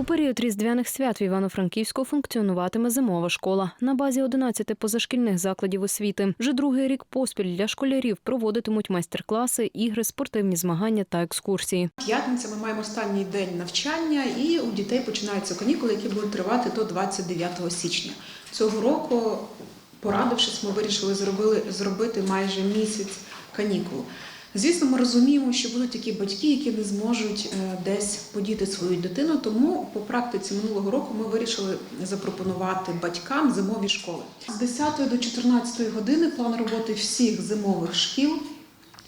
У період різдвяних свят в Івано-Франківську функціонуватиме зимова школа на базі 11 позашкільних закладів освіти. Вже другий рік поспіль для школярів проводитимуть майстер-класи, ігри, спортивні змагання та екскурсії. П'ятниця ми маємо останній день навчання, і у дітей починаються канікули, які будуть тривати до 29 січня. Цього року, порадившись, ми вирішили зробити майже місяць канікул. Звісно, ми розуміємо, що будуть такі батьки, які не зможуть е, десь подіти свою дитину. Тому по практиці минулого року ми вирішили запропонувати батькам зимові школи. З 10 до 14 години план роботи всіх зимових шкіл.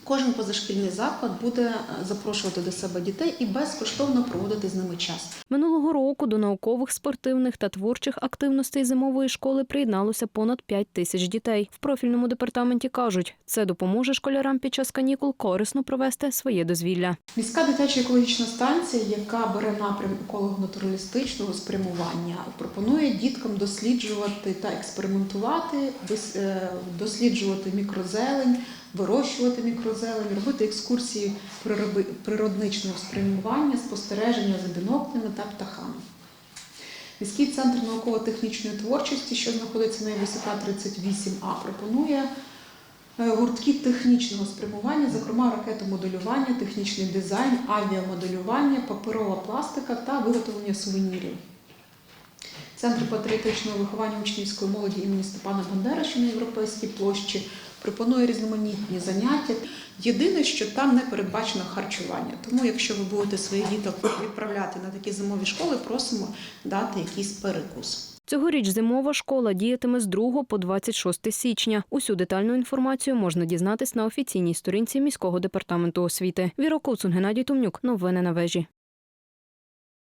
Кожен позашкільний заклад буде е, запрошувати до себе дітей і безкоштовно проводити з ними час. Минулого року до наукових, спортивних та творчих активностей зимової школи приєдналося понад 5 тисяч дітей. В профільному департаменті кажуть, це допоможе школярам під час канікул корисно провести своє дозвілля. Міська дитяча екологічна станція, яка бере напрям еколого-натуралістичного спрямування, пропонує діткам досліджувати та експериментувати, е, досліджувати мікрозелень, вирощувати мікрозелень, робити екскурсії природничного спрямування, спостереження за біноклями та птахами. Міський центр науково-технічної творчості, що знаходиться на ЄВСК 38А, пропонує е, гуртки технічного спрямування, зокрема ракетомоделювання, технічний дизайн, авіамоделювання, паперова пластика та виготовлення сувенірів. Центр патріотичного виховання учнівської молоді імені Степана Бандери, що на європейській площі, пропонує різноманітні заняття. Єдине, що там не передбачено харчування. Тому, якщо ви будете своїх діток відправляти на такі зимові школи, просимо дати якийсь перекус. Цьогоріч зимова школа діятиме з 2 по 26 січня. Усю детальну інформацію можна дізнатись на офіційній сторінці міського департаменту освіти. Віра Коцун, Геннадій Тумнюк. Новини на вежі.